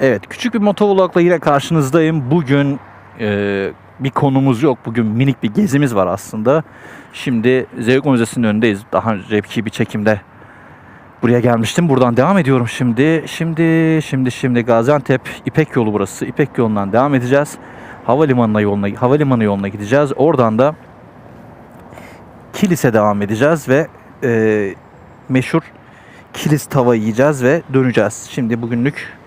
Evet küçük bir motovlogla yine karşınızdayım. Bugün e, bir konumuz yok. Bugün minik bir gezimiz var aslında. Şimdi Zevk Müzesi'nin önündeyiz. Daha önceki bir çekimde buraya gelmiştim. Buradan devam ediyorum şimdi. Şimdi şimdi şimdi Gaziantep İpek yolu burası. İpek yolundan devam edeceğiz. Havalimanına yoluna havalimanı yoluna gideceğiz. Oradan da Kilis'e devam edeceğiz ve e, meşhur Kilis tava yiyeceğiz ve döneceğiz. Şimdi bugünlük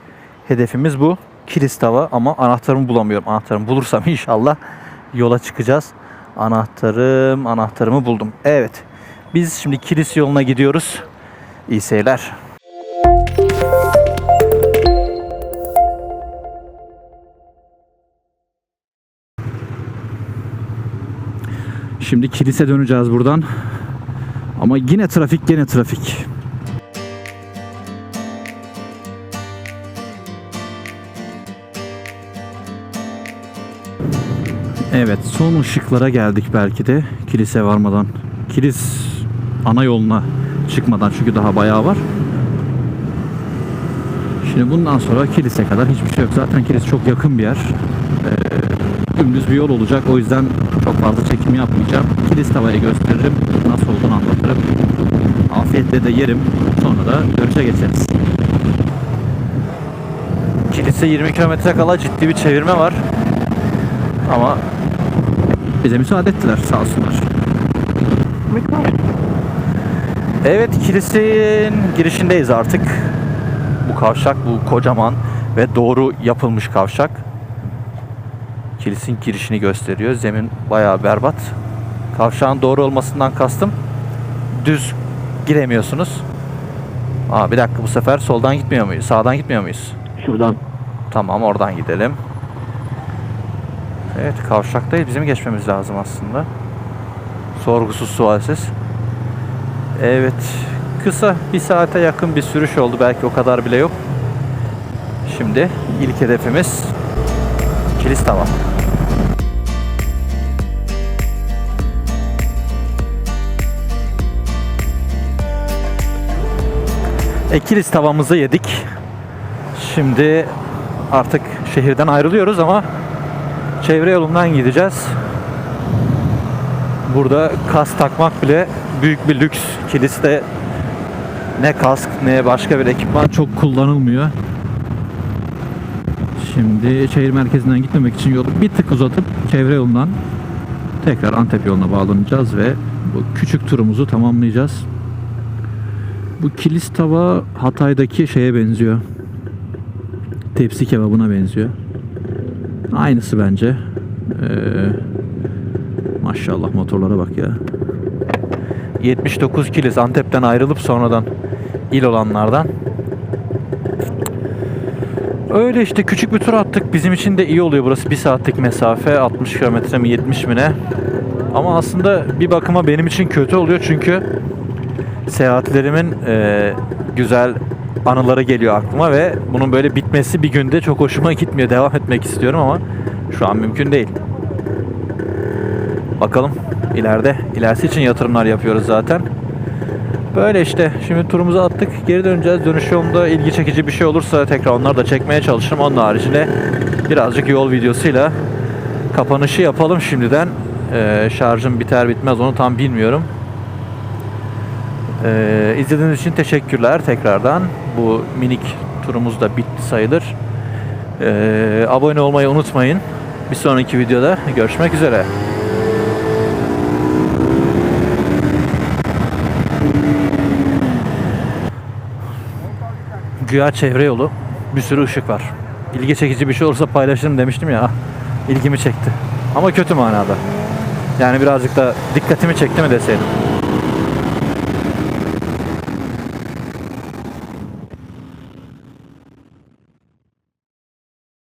hedefimiz bu. Kilis tava ama anahtarımı bulamıyorum. Anahtarımı bulursam inşallah yola çıkacağız. Anahtarım, anahtarımı buldum. Evet. Biz şimdi Kilis yoluna gidiyoruz. İyi seyirler. Şimdi kilise döneceğiz buradan. Ama yine trafik, yine trafik. Evet, son ışıklara geldik belki de kilise varmadan. Kilis ana yoluna çıkmadan çünkü daha bayağı var. Şimdi bundan sonra kilise kadar hiçbir şey yok. Zaten kilis çok yakın bir yer. Ee, dümdüz bir yol olacak. O yüzden çok fazla çekim yapmayacağım. Kilis tavayı gösteririm. Nasıl olduğunu anlatırım. Afiyetle de yerim. Sonra da dönüşe geçeriz. Kilise 20 kilometre kala ciddi bir çevirme var. Ama bize müsaade ettiler sağ olsunlar. Evet kilisenin girişindeyiz artık. Bu kavşak bu kocaman ve doğru yapılmış kavşak. Kilisin girişini gösteriyor. Zemin bayağı berbat. Kavşağın doğru olmasından kastım düz giremiyorsunuz. Aa bir dakika bu sefer soldan gitmiyor muyuz? Sağdan gitmiyor muyuz? Şuradan. Tamam oradan gidelim. Evet kavşaktayız. Bizim geçmemiz lazım aslında. Sorgusuz sualsiz. Evet. Kısa bir saate yakın bir sürüş oldu. Belki o kadar bile yok. Şimdi ilk hedefimiz Kilis Tava. E, Kilis tavamızı yedik. Şimdi artık şehirden ayrılıyoruz ama çevre yolundan gideceğiz. Burada kask takmak bile büyük bir lüks. Kiliste ne kask ne başka bir ekipman çok kullanılmıyor. Şimdi şehir merkezinden gitmemek için yolu bir tık uzatıp çevre yolundan tekrar Antep yoluna bağlanacağız ve bu küçük turumuzu tamamlayacağız. Bu kilis tava Hatay'daki şeye benziyor. Tepsi kebabına benziyor. Aynısı bence. Ee, maşallah motorlara bak ya. 79 kilis Antep'ten ayrılıp sonradan il olanlardan. Öyle işte küçük bir tur attık. Bizim için de iyi oluyor burası. Bir saatlik mesafe 60 kilometre mi 70 mi ne. Ama aslında bir bakıma benim için kötü oluyor çünkü seyahatlerimin e, güzel anıları geliyor aklıma ve bunun böyle bitmesi bir günde çok hoşuma gitmiyor. Devam etmek istiyorum ama şu an mümkün değil. Bakalım ileride. ilerisi için yatırımlar yapıyoruz zaten. Böyle işte. Şimdi turumuzu attık. Geri döneceğiz. Dönüş yolunda ilgi çekici bir şey olursa tekrar onları da çekmeye çalışırım. Onun haricinde birazcık yol videosuyla kapanışı yapalım şimdiden. Ee, şarjım biter bitmez onu tam bilmiyorum. Ee, izlediğiniz için teşekkürler tekrardan. Bu minik turumuz da bitti sayılır. Ee, abone olmayı unutmayın. Bir sonraki videoda görüşmek üzere. Güya çevre yolu. Bir sürü ışık var. İlgi çekici bir şey olursa paylaşırım demiştim ya. İlgimi çekti. Ama kötü manada. Yani birazcık da dikkatimi çekti mi deseydim.